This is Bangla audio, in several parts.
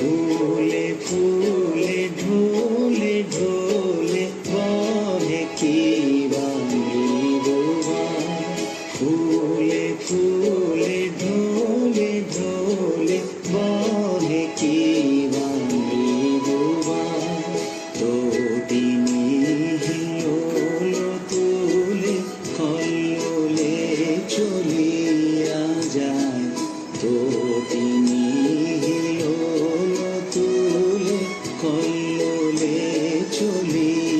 ফুলে ঢোলে ঢোলে মৃদুবান ফুলে ফুলে ঢোলে ঢোলে চলিয়া যায়। তোটিনি হিলোলো কল্লোলে চলিয়া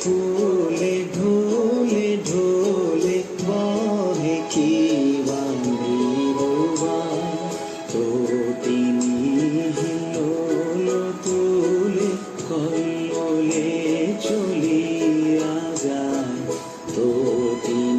ফুলে ঢোলে ঢোলে কি বান্ধবান তোটিনি হিলোলো তুলে কল্লোলে চলিয়া যায়। তোটিনি হিলোলো